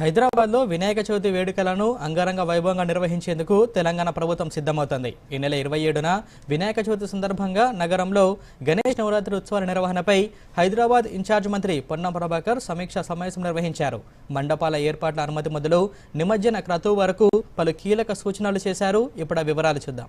హైదరాబాద్లో వినాయక చవితి వేడుకలను అంగరంగ వైభవంగా నిర్వహించేందుకు తెలంగాణ ప్రభుత్వం సిద్ధమవుతోంది. ఈ నెల ఇరవై ఏడున వినాయక చవితి సందర్భంగా నగరంలో గణేష్ నవరాత్రి ఉత్సవాల నిర్వహణపై హైదరాబాద్ ఇన్ఛార్జ్ మంత్రి పొన్నం ప్రభాకర్ సమీక్షా సమావేశం నిర్వహించారు. మండపాల ఏర్పాట్ల అనుమతి మొదలు నిమజ్జన క్రతువు వరకు పలు కీలక సూచనలు చేశారు. ఇప్పుడు వివరాలు చూద్దాం.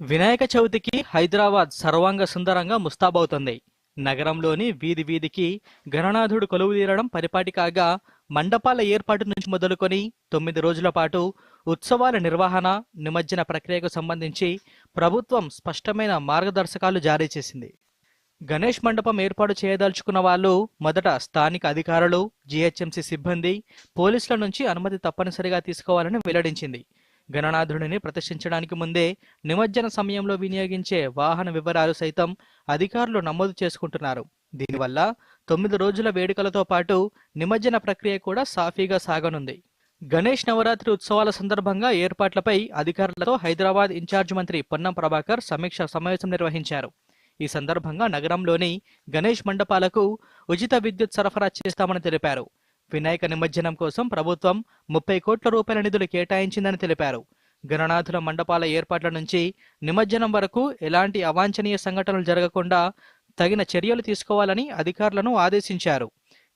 వినాయక చవితికి హైదరాబాద్ సర్వాంగ సుందరంగా ముస్తాబవుతుంది. నగరంలోని వీధి వీధికి గణనాథుడు కొలువు తీరడం పరిపాటి కాగా మండపాల ఏర్పాటు నుంచి మొదలుకొని తొమ్మిది రోజుల పాటు ఉత్సవాల నిర్వహణ నిమజ్జన ప్రక్రియకు సంబంధించి ప్రభుత్వం స్పష్టమైన మార్గదర్శకాలు జారీ చేసింది. గణేష్ మండపం ఏర్పాటు చేయదలుచుకున్న వాళ్ళు మొదట స్థానిక అధికారులు జీహెచ్ఎంసీ సిబ్బంది పోలీసుల నుంచి అనుమతి తప్పనిసరిగా తీసుకోవాలని వెల్లడించింది. గణనాథుడిని ప్రతిష్ఠించడానికి ముందే నిమజ్జన సమయంలో వినియోగించే వాహన వివరాలు సైతం అధికారులు నమోదు చేసుకుంటున్నారు. దీనివల్ల తొమ్మిది రోజుల వేడుకలతో పాటు నిమజ్జన ప్రక్రియ కూడా సాఫీగా సాగనుంది. గణేష్ నవరాత్రి ఉత్సవాల సందర్భంగా ఏర్పాట్లపై అధికారులతో హైదరాబాద్ ఇన్ఛార్జ్ మంత్రి పొన్నం ప్రభాకర్ సమీక్ష సమావేశం నిర్వహించారు. ఈ సందర్భంగా నగరంలోని గణేష్ మండపాలకు ఉచిత విద్యుత్ సరఫరా చేస్తామని తెలిపారు. వినాయక నిమజ్జనం కోసం ప్రభుత్వం ముప్పై కోట్ల రూపాయల నిధులు కేటాయించిందని తెలిపారు. గణనాథుల మండపాల ఏర్పాట్ల నుంచి నిమజ్జనం వరకు ఎలాంటి అవాంఛనీయ సంఘటనలు జరగకుండా తగిన చర్యలు తీసుకోవాలని అధికారులను ఆదేశించారు.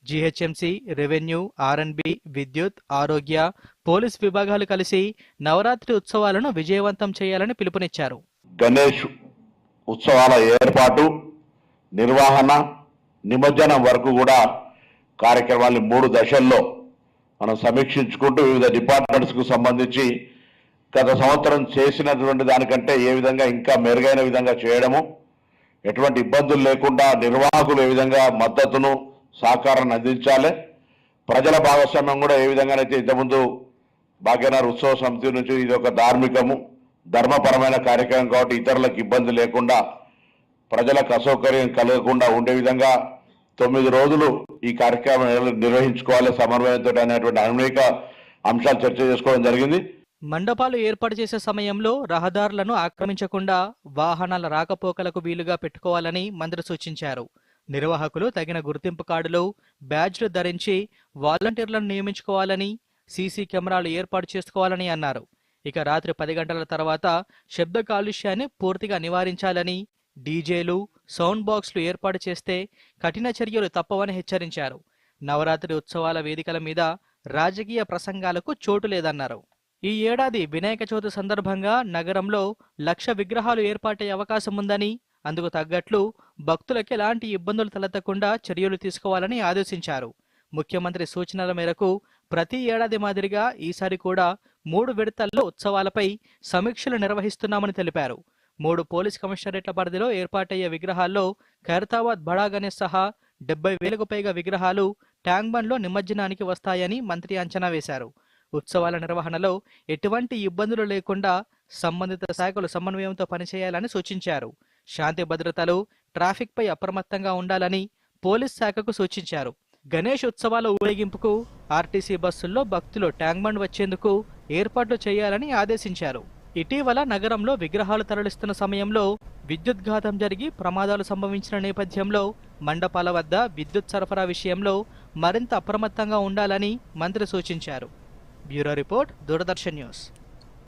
జీహెచ్ఎంసీ రెవెన్యూ ఆర్ఎన్బి విద్యుత్ ఆరోగ్య పోలీస్ విభాగాలు కలిసి నవరాత్రి ఉత్సవాలను విజయవంతం చేయాలని పిలుపునిచ్చారు. గణేష్ ఉత్సవాల ఏర్పాటు నిర్వహణ నిమజ్జనం వరకు కూడా కార్యక్రమాన్ని మూడు దశల్లో మనం సమీక్షించుకుంటూ వివిధ డిపార్ట్మెంట్స్కు సంబంధించి గత సంవత్సరం చేసినటువంటి దానికంటే ఏ విధంగా ఇంకా మెరుగైన విధంగా చేయడము ఎటువంటి ఇబ్బందులు లేకుండా నిర్వాహకులు ఏ విధంగా మద్దతును సహకారాన్ని అందించాలి ప్రజల భాగస్వామ్యం కూడా ఏ విధంగానైతే ఇంతకుముందు భాగ్యనగర్ ఉత్సవ సమితి నుంచి ఇది ఒక ధార్మికము ధర్మపరమైన కార్యక్రమం కాబట్టి ఇతరులకు ఇబ్బంది లేకుండా ప్రజలకు అసౌకర్యం కలగకుండా ఉండే విధంగా తొమ్మిది రోజులు ఈ కార్యక్రమం నిర్వహించుకోవాలి సమన్వయంతో అనేటువంటి అనేక అంశాలు చర్చ చేసుకోవడం జరిగింది. మండపాలు ఏర్పాటు చేసే సమయంలో రహదారులను ఆక్రమించకుండా వాహనాల రాకపోకలకు వీలుగా పెట్టుకోవాలని మంత్రి సూచించారు. నిర్వాహకులు తగిన గుర్తింపు కార్డులు బ్యాడ్జ్లు ధరించి వాలంటీర్లను నియమించుకోవాలని సీసీ కెమెరాలు ఏర్పాటు చేసుకోవాలని అన్నారు. ఇక రాత్రి పది గంటల తర్వాత శబ్ద కాలుష్యాన్ని పూర్తిగా నివారించాలని డీజేలు సౌండ్ బాక్స్లు ఏర్పాటు చేస్తే కఠిన చర్యలు తప్పవని హెచ్చరించారు. నవరాత్రి ఉత్సవాల వేదికల మీద రాజకీయ ప్రసంగాలకు చోటు లేదన్నారు. ఈ ఏడాది వినాయక చవితి సందర్భంగా నగరంలో లక్ష విగ్రహాలు ఏర్పాటయ్యే అవకాశం ఉందని అందుకు తగ్గట్లు భక్తులకు ఎలాంటి ఇబ్బందులు తలెత్తకుండా చర్యలు తీసుకోవాలని ఆదేశించారు. ముఖ్యమంత్రి సూచనల మేరకు ప్రతి ఏడాది మాదిరిగా ఈసారి కూడా మూడు విడతల్లో ఉత్సవాలపై సమీక్షలు నిర్వహిస్తున్నామని తెలిపారు. మూడు పోలీస్ కమిషనరేట్ల పరిధిలో ఏర్పాటయ్యే విగ్రహాల్లో ఖైరతాబాద్ బడా గణేష్ సహా డెబ్బై వేలకు పైగా విగ్రహాలు ట్యాంక్ బండ్లో నిమజ్జనానికి వస్తాయని మంత్రి అంచనా వేశారు. ఉత్సవాల నిర్వహణలో ఎటువంటి ఇబ్బందులు లేకుండా సంబంధిత శాఖలు సమన్వయంతో పనిచేయాలని సూచించారు. శాంతి భద్రతలు ట్రాఫిక్పై అప్రమత్తంగా ఉండాలని పోలీస్ శాఖకు సూచించారు. గణేష్ ఉత్సవాల ఊరేగింపుకు ఆర్టీసీ బస్సుల్లో భక్తులు ట్యాంక్ బండ్ వచ్చేందుకు ఏర్పాట్లు చేయాలని ఆదేశించారు. ఇటీవల నగరంలో విగ్రహాలు తరలిస్తున్న సమయంలో విద్యుత్ ఘాతం జరిగి ప్రమాదాలు సంభవించిన నేపథ్యంలో మండపాల వద్ద విద్యుత్ సరఫరా విషయంలో మరింత అప్రమత్తంగా ఉండాలని మంత్రి సూచించారు. Bureau report Doordarshan news.